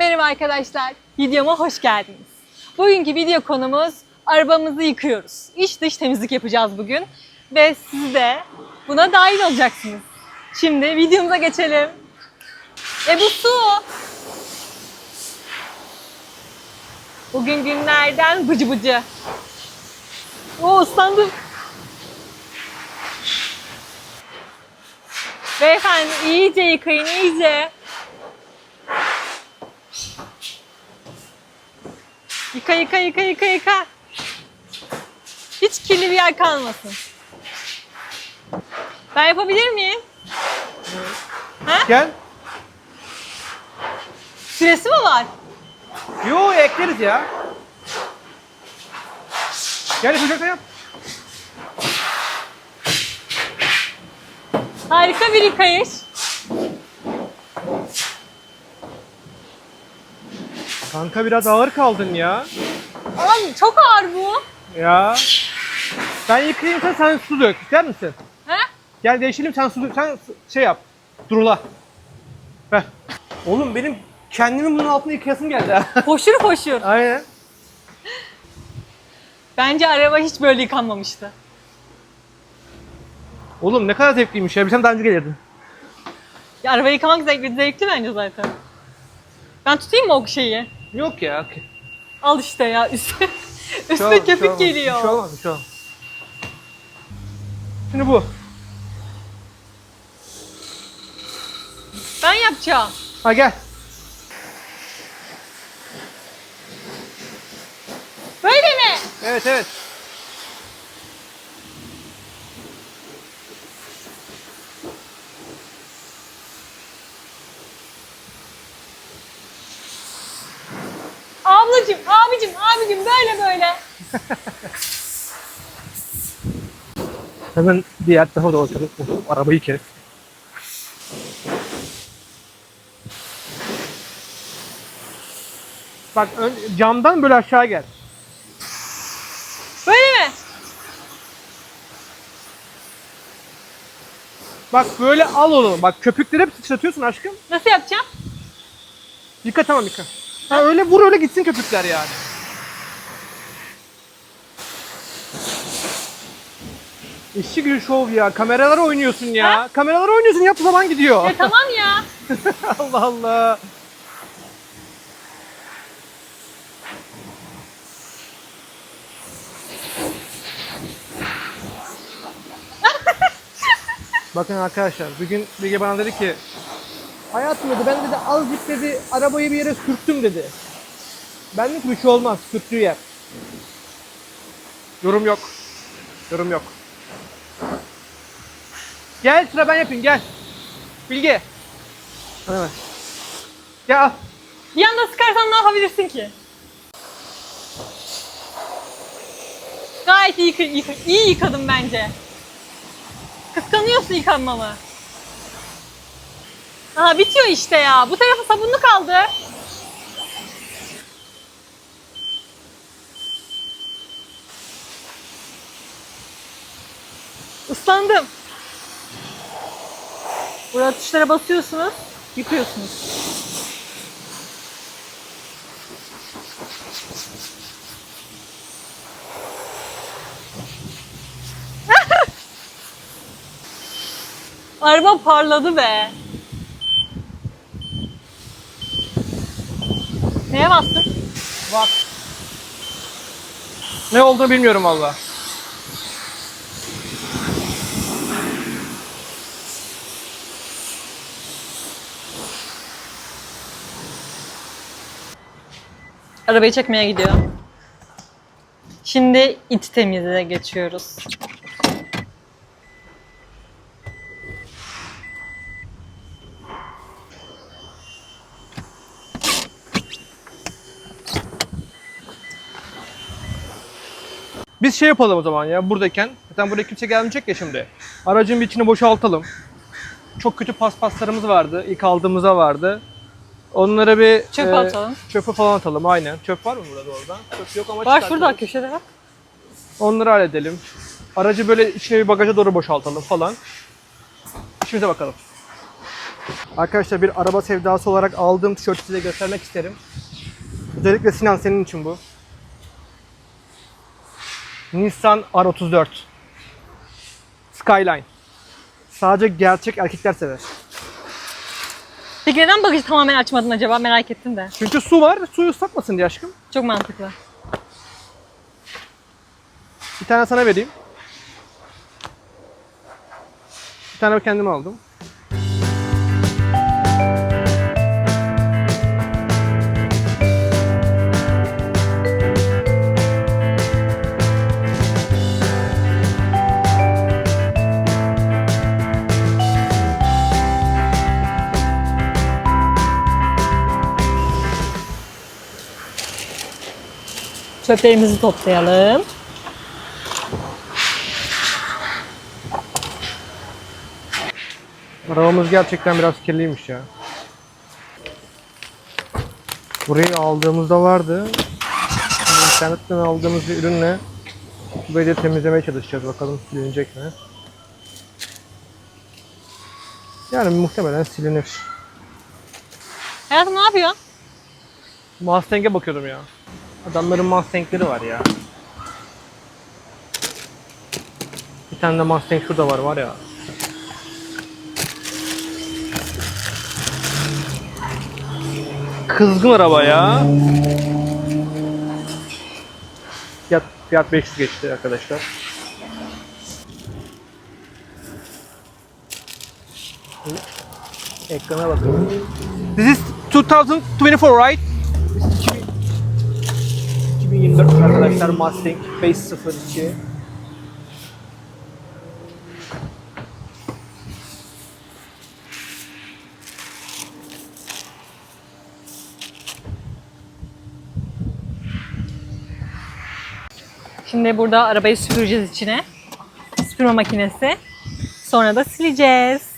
Merhaba arkadaşlar, videoma hoş geldiniz. Bugünkü video konumuz arabamızı yıkıyoruz. İç dış temizlik yapacağız bugün ve siz de buna dahil olacaksınız. Şimdi videomuza geçelim. E bu su. Bugün günlerden bıcı bıcı. Oo ıslandım. Beyefendi iyice yıkayın iyice. Yıka yıka yıka yıka yıka. Hiç kirli bir yer kalmasın. Ben yapabilir miyim? Gel. Süresi mi var? Yo ekleriz ya. Gel yapacaksan yap. Harika bir yıkayış. Kanka biraz ağır kaldın ya. Ama çok ağır bu. Ya. Ben yıkayayım sen, sen su dök. İster misin? He? Gel değişelim sen su dök. Sen şey yap. Durula. Ver. Oğlum benim kendimi bunun altında yıkayasım geldi ha. Foşur foşur. Aynen. Bence araba hiç böyle yıkanmamıştı. Oğlum ne kadar zevkliymiş ya. Bir sen daha önce gelirdin. Ya, araba yıkamak zevkli, zevkli bence zaten. Ben tutayım mı o şeyi? Yok ya. Al işte ya üstüne, üstüne şey köpük olmaz, geliyor. Bir şey olmaz, bir şey olmaz. Şimdi bu. Ben yapacağım. Ha gel. Böyle mi? Evet evet. Abicim, böyle böyle. Hemen diğer tarafa doğru. Oh, arabayı kes. Bak ön, camdan böyle aşağı gel. Böyle mi? Bak böyle al onu. Bak köpükleri hep sıçratıyorsun aşkım. Nasıl yapacağım? Yıka tamam yıka. Ha öyle vur öyle gitsin köpükler yani. İşçi gücü şov ya. Kameralara oynuyorsun ya. Ha? Kameralara oynuyorsun yap zaman gidiyor. Ya tamam ya. Allah Allah. Bakın arkadaşlar bugün Bilge bana dedi ki Hayatım dedi ben dedi azıcık dedi arabayı bir yere sürttüm dedi. Benlik bir şey olmaz sürttüğü yer. Yorum yok. Yorum yok. Gel sıra ben yapayım gel. Bilge. Hadi. Gel al. Bir anda sıkarsan ne yapabilirsin ki? Gayet iyi, yıka, iyi yıkadım bence. Kıskanıyorsun yıkanmamı. Aha bitiyor işte ya. Bu tarafı sabunlu kaldı. Islandım. Burada tuşlara basıyorsunuz, yıkıyorsunuz. Araba parladı be. Neye bastın? Bak. Ne olduğunu bilmiyorum valla. Arabayı çekmeye gidiyor. Şimdi it temizliğe geçiyoruz. Biz şey yapalım o zaman ya buradayken. Zaten buraya kimse gelmeyecek ya şimdi. Aracın bir içini boşaltalım. Çok kötü paspaslarımız vardı. İlk aldığımızda vardı. Onlara bir Çöpe atalım. Çöpe falan atalım aynen. Çöp var mı burada orada? Çöp yok ama Var şurada köşede bak. Onları halledelim. Aracı böyle içine bir bagaja doğru boşaltalım falan. İşimize bakalım. Arkadaşlar bir araba sevdası olarak aldığım tişörtü size göstermek isterim. Özellikle Sinan senin için bu. Nissan R34 Skyline. Sadece gerçek erkekler sever. Peki neden bagajı tamamen açmadın acaba merak ettim de. Çünkü su var, suyu ıslatmasın diye aşkım. Çok mantıklı. Bir tane sana vereyim. Bir tane kendime aldım. Çöplerimizi toplayalım. Arabamız gerçekten biraz kirliymiş ya. Burayı aldığımızda vardı. Şimdi internetten aldığımız bir ürünle burayı da temizlemeye çalışacağız. Bakalım silinecek mi? Yani muhtemelen silinir. Hayatım ne yapıyor? Mustang'e bakıyordum ya. Adamların Mustang'leri var ya. Bir tane de Mustang şurada var var ya. Kızgın araba ya. Fiyat, fiyat 500 geçti arkadaşlar. Ekrana bakın. This is 2024 right? 2024 arkadaşlar Mustang 502. Şimdi burada arabayı süpüreceğiz içine. Süpürme makinesi. Sonra da sileceğiz.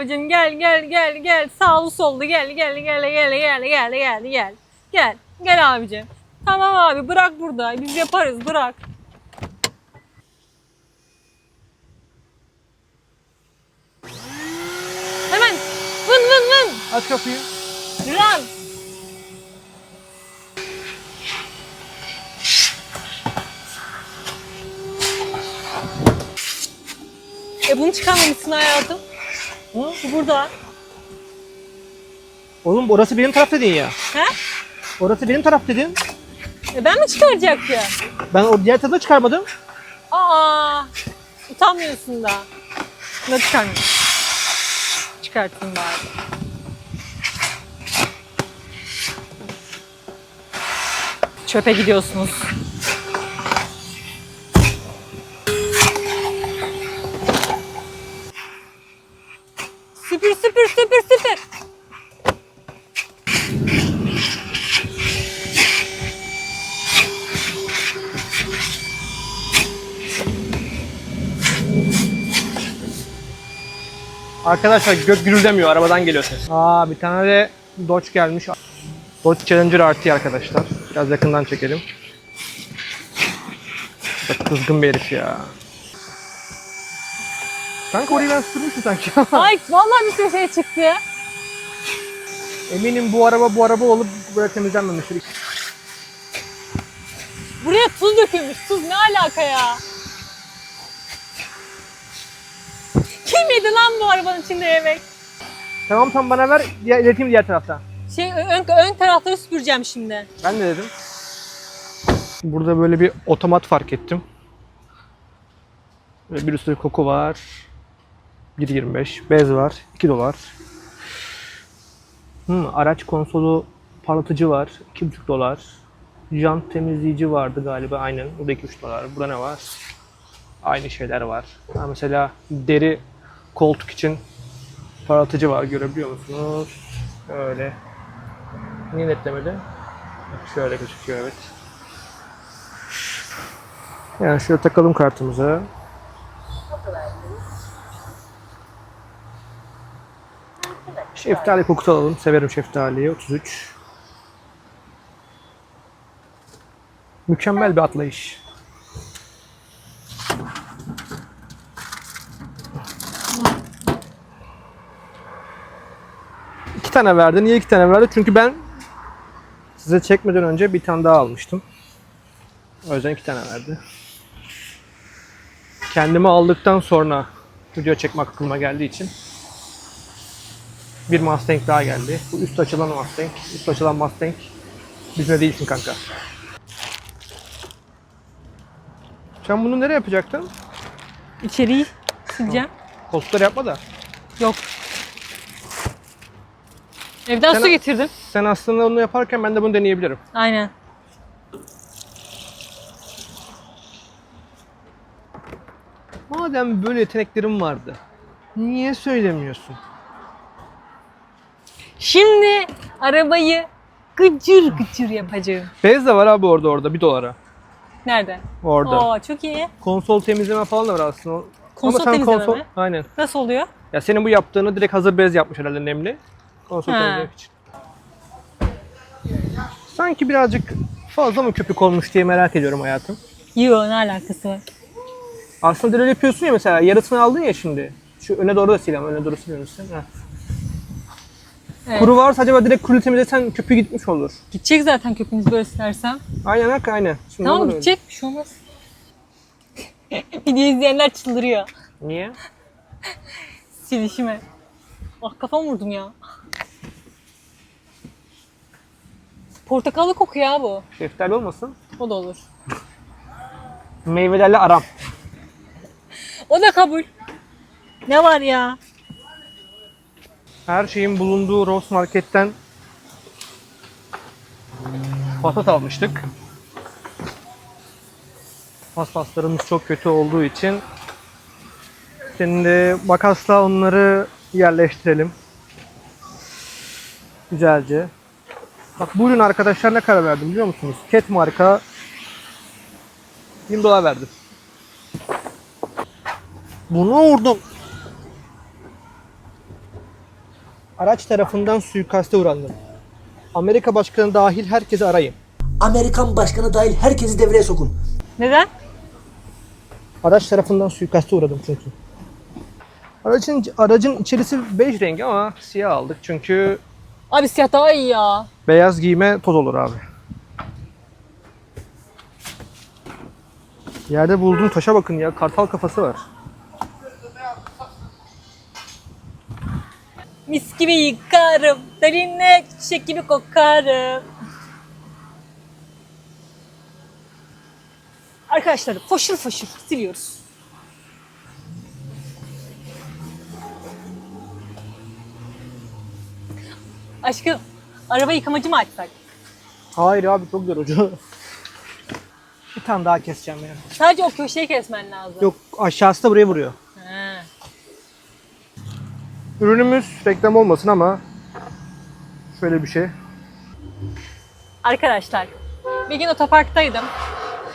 Abicim gel gel gel gel. Sağlı sollu gel gel gel gel gel gel gel gel. Gel gel abicim. Tamam abi bırak burada. Biz yaparız bırak. Hemen vın vın vın. Aç kapıyı. Run. E bunu çıkarmamışsın hayatım. Hı? Bu burada. Oğlum orası benim taraf dedin ya. He? Orası benim taraf dedin. E ben mi çıkaracaktım? Ben o diğer tarafı çıkarmadım. Aa, utanmıyorsun da. Ne çıkarmıyorum. Çıkartayım bari. Çöpe gidiyorsunuz. Arkadaşlar gök gürüldemiyor. Arabadan geliyor ses. Aa bir tane de Dodge gelmiş. Dodge Challenger RT arkadaşlar. Biraz yakından çekelim. Da kızgın bir herif ya. Kanka orayı ben süpürmüştüm sanki. Ay vallahi bir sürü şey çıktı. Eminim bu araba bu araba olup böyle temizlenmemiştir. Buraya tuz dökülmüş. Tuz ne alaka ya? Kim yedi lan bu arabanın içinde yemek? Tamam tamam bana ver. Diğer, ileteyim diğer taraftan. Şey ön, ön tarafları süpüreceğim şimdi. Ben de dedim. Burada böyle bir otomat fark ettim. Böyle bir sürü koku var. 1.25. Bez var. 2 dolar. Hmm, araç konsolu parlatıcı var. 2.5 dolar. Jant temizleyici vardı galiba aynen. Bu da 2-3 dolar. Burada ne var? Aynı şeyler var. Ha, mesela deri koltuk için parlatıcı var. Görebiliyor musunuz? Öyle. Niye netlemedi? Şöyle gözüküyor evet. Yani şöyle takalım kartımıza. Şeftali kokusu alalım. Severim şeftaliyi. 33. Mükemmel bir atlayış. İki tane verdi. Niye iki tane verdi? Çünkü ben size çekmeden önce bir tane daha almıştım. O yüzden iki tane verdi. Kendimi aldıktan sonra video çekmek aklıma geldiği için bir Mustang daha geldi. Bu üst açılan Mustang. Üst açılan Mustang. Bizde değilsin kanka. Sen bunu nereye yapacaktın? İçeriği sileceğim. Koltukları yapma da. Yok. Evden Sen- su getirdim. Sen aslında onu yaparken ben de bunu deneyebilirim. Aynen. Madem böyle yeteneklerim vardı. Niye söylemiyorsun? Şimdi arabayı gıcır gıcır yapacağım. Bez de var abi orada orada bir dolara. Nerede? Orada. Oo çok iyi. Konsol temizleme falan da var aslında. Konsol Ama sen temizleme konsol... mi? Aynen. Nasıl oluyor? Ya senin bu yaptığını direkt hazır bez yapmış herhalde nemli. Konsol için. Sanki birazcık fazla mı köpük olmuş diye merak ediyorum hayatım. Yo ne alakası var? Aslında öyle yapıyorsun ya mesela yarısını aldın ya şimdi. Şu öne doğru da sil ama öne doğru siliyorsun. Ha. Evet. Kuru varsa acaba direkt kuru temizlesen köpüğü gitmiş olur. Gidecek zaten köpüğünüz böyle istersem. Aynen hak aynen. Şimdi Tamam olur öyle. gidecek bir şey olmaz. Video izleyenler çıldırıyor. Niye? Silişime. Ah kafam vurdum ya. Portakallı kokuyor ya bu. Şeftali olmasın. O da olur. Meyvelerle aram. O da kabul. Ne var ya? Her şeyin bulunduğu Ross Market'ten patat almıştık. Paspaslarımız çok kötü olduğu için şimdi makasla onları yerleştirelim. Güzelce. Bak bu ürün arkadaşlar ne kadar verdim biliyor musunuz? Cat marka 20 dolar verdim. Bunu vurdum. Araç tarafından suikaste uğrandım. Amerika başkanı dahil herkesi arayın. Amerikan başkanı dahil herkesi devreye sokun. Neden? Araç tarafından suikaste uğradım çünkü. Aracın aracın içerisi bej rengi ama siyah aldık çünkü Abi siyah daha iyi ya. beyaz giyme toz olur abi. Yerde bulduğum taşa bakın ya kartal kafası var. Mis gibi yıkarım. Seninle çiçek gibi kokarım. Arkadaşlar foşur foşur siliyoruz. Aşkım araba yıkamacı mı açsak? Hayır abi çok yorucu. Bir tane daha keseceğim ya. Sadece o köşeyi kesmen lazım. Yok aşağısı da buraya vuruyor. Ha. Ürünümüz reklam olmasın ama şöyle bir şey. Arkadaşlar bir gün otoparktaydım.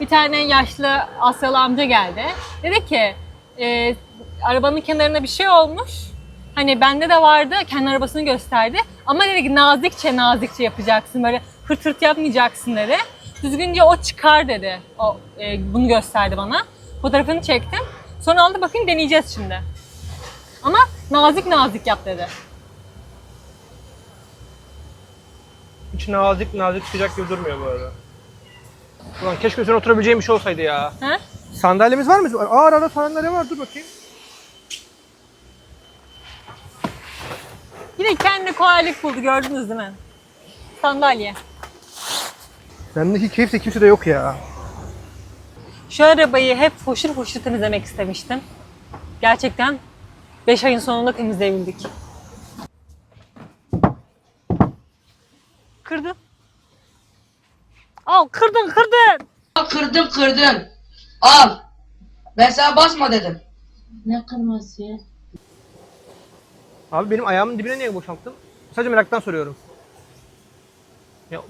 Bir tane yaşlı Asyalı amca geldi. Dedi ki e, arabanın kenarında bir şey olmuş. Hani bende de vardı. Kendi arabasını gösterdi. Ama dedi ki nazikçe nazikçe yapacaksın. Böyle hırt hırt yapmayacaksın dedi. Düzgünce o çıkar dedi. O e, bunu gösterdi bana. Fotoğrafını çektim. Sonra aldı bakayım deneyeceğiz şimdi. Ama nazik nazik yap dedi. Hiç nazik nazik sıcak gibi durmuyor bu arada. Ulan keşke üzerine oturabileceğim bir şey olsaydı ya. Ha? Sandalyemiz var mı? Ağır ağır sandalye var dur bakayım. Yine kendi kolaylık buldu gördünüz değil mi? Sandalye. Bendeki keyif de kimse de yok ya. Şu arabayı hep foşur foşur temizlemek istemiştim. Gerçekten 5 ayın sonunda temizleyebildik. Kırdın. Al kırdın kırdın. Al kırdın kırdın. Al. Ben sana basma dedim. Ne kırması ya? Abi benim ayağımın dibine niye boşalttın? Sadece meraktan soruyorum. Ya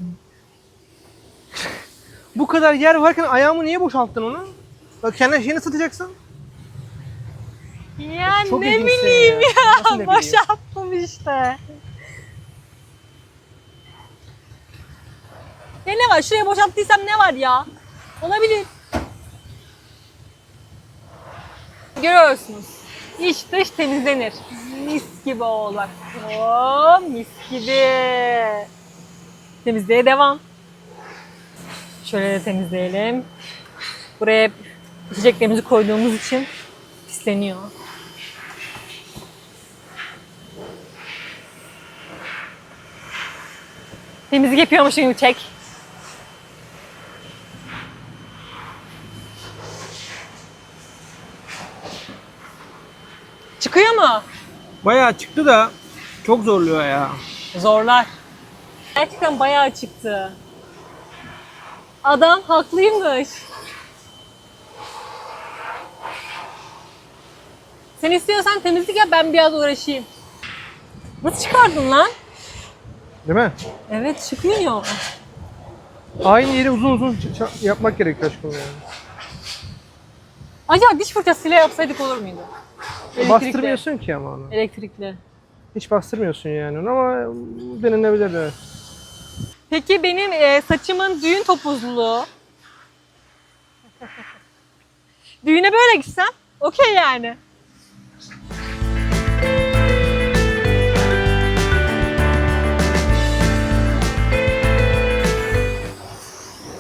bu kadar yer varken ayağımı niye boşalttın onu? Bak kendi şeyini satacaksın. Ya Çok ne ilginçsin bileyim ya. ya. Nasıl ne bileyim? Boşalttım işte. Ya ne var? Şuraya boşalttıysam ne var ya? Olabilir. Görüyorsunuz. İç dış temizlenir. Gibi oğlak. Oo, mis gibi. Temizliğe devam. Şöyle de temizleyelim. Buraya hep içeceklerimizi koyduğumuz için pisleniyor. Temizlik yapıyormuşum gibi çek. Çıkıyor mu? Bayağı çıktı da çok zorluyor ya. Zorlar. Gerçekten bayağı çıktı. Adam haklıymış. Sen istiyorsan temizlik yap ben biraz uğraşayım. Nasıl çıkardın lan? Değil mi? Evet çıkmıyor. Aynı yeri uzun uzun ç- ç- yapmak gerekiyor aşkım yani. Acaba diş fırçasıyla yapsaydık olur muydu? Elektrikli. Bastırmıyorsun ki ama onu. Elektrikli. Hiç bastırmıyorsun yani onu ama denenebilir evet. Peki benim e, saçımın düğün topuzluluğu. Düğüne böyle gitsem okey yani.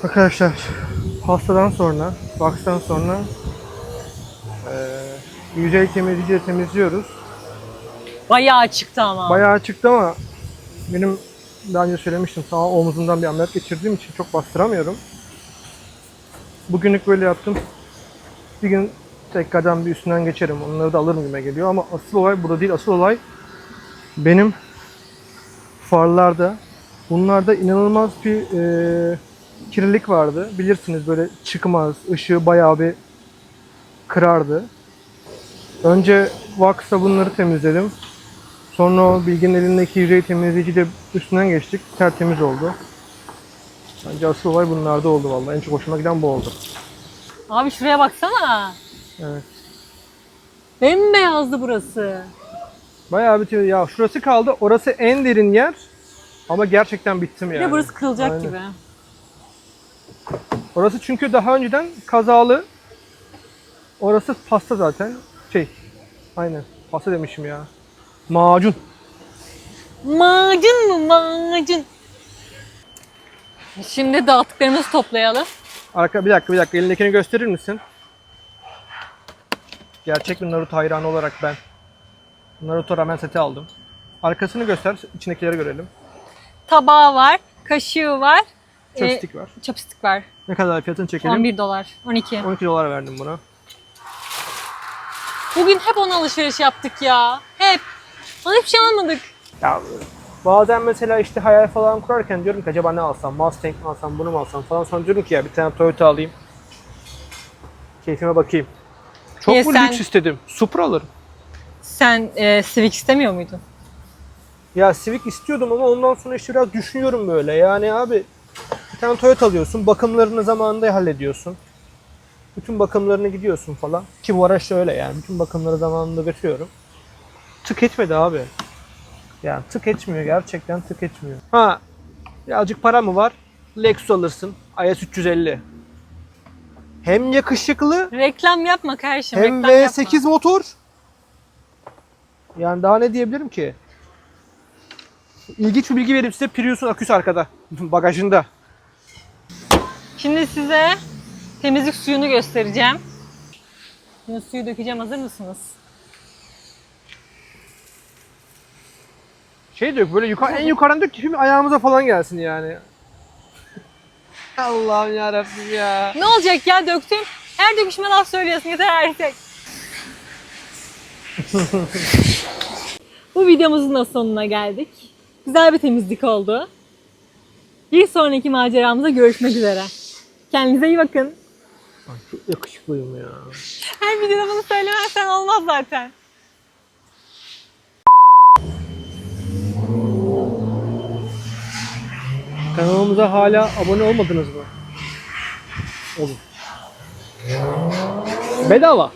Arkadaşlar pastadan sonra, box'tan sonra eee yüzey temizleyiciyle temizliyoruz. Bayağı çıktı ama. Bayağı çıktı ama benim daha önce söylemiştim sağ omuzumdan bir ameliyat geçirdiğim için çok bastıramıyorum. Bugünlük böyle yaptım. Bir gün tekrardan bir üstünden geçerim. Onları da alırım gibi geliyor ama asıl olay burada değil. Asıl olay benim farlarda bunlarda inanılmaz bir eee kirlilik vardı. Bilirsiniz böyle çıkmaz, ışığı bayağı bir kırardı. Önce Vax'la bunları temizledim. Sonra o Bilgin elindeki yüzey temizleyici de üstünden geçtik. Tertemiz oldu. Bence asıl olay bunlarda oldu vallahi. En çok hoşuma giden bu oldu. Abi şuraya baksana. Evet. Bembeyazdı burası. Bayağı bitiyor. Ya şurası kaldı. Orası en derin yer. Ama gerçekten bittim Bir yani. de burası kırılacak Aynen. gibi. Orası çünkü daha önceden kazalı. Orası pasta zaten. Şey. Aynen. Pasta demişim ya. Macun. Macun mu macun? Şimdi dağıttıklarımızı toplayalım. Arka bir dakika bir dakika elindekini gösterir misin? Gerçek bir Naruto hayranı olarak ben Naruto ramen seti aldım. Arkasını göster, içindekileri görelim. Tabağı var, kaşığı var. Chopstick var. E, chopstick var. Ne kadar fiyatını çekelim? 11 dolar, 12. 12 dolar verdim buna. Bugün hep ona alışveriş yaptık ya. Hep. Bana hiçbir şey almadık. Ya bazen mesela işte hayal falan kurarken diyorum ki acaba ne alsam? Mustang mi alsam, bunu mu alsam falan. Sonra diyorum ki ya bir tane Toyota alayım. Keyfime bakayım. Çok Niye mu sen- lüks istedim? Supra alırım. Sen e, Civic istemiyor muydun? Ya Civic istiyordum ama ondan sonra işte biraz düşünüyorum böyle. Yani abi bir tane Toyota alıyorsun, bakımlarını zamanında hallediyorsun. Bütün bakımlarını gidiyorsun falan. Ki bu araç da öyle yani. Bütün bakımları zamanında götürüyorum. Tık etmedi abi. Yani tık etmiyor. Gerçekten tık etmiyor. Ha birazcık para mı var? Lexus alırsın. IS 350. Hem yakışıklı Reklam yapma kardeşim. hem reklam yapma. V8 motor. Yani daha ne diyebilirim ki? İlginç bir bilgi vereyim size. Prius'un aküsü arkada. Bagajında. Şimdi size temizlik suyunu göstereceğim. Şimdi suyu dökeceğim. Hazır mısınız? Şey diyor böyle yukarı, en yukarıdan dök ki şimdi ayağımıza falan gelsin yani. Allah'ım yarabbim ya. Ne olacak ya döktüm. Her döküşme laf söylüyorsun yeter artık. Bu videomuzun da sonuna geldik. Güzel bir temizlik oldu. Bir sonraki maceramıza görüşmek üzere. Kendinize iyi bakın. Çok yakışıklıyım ya. Her videoda bunu söylemezsen olmaz zaten. Kanalımıza hala abone olmadınız mı? Olun. Bedava.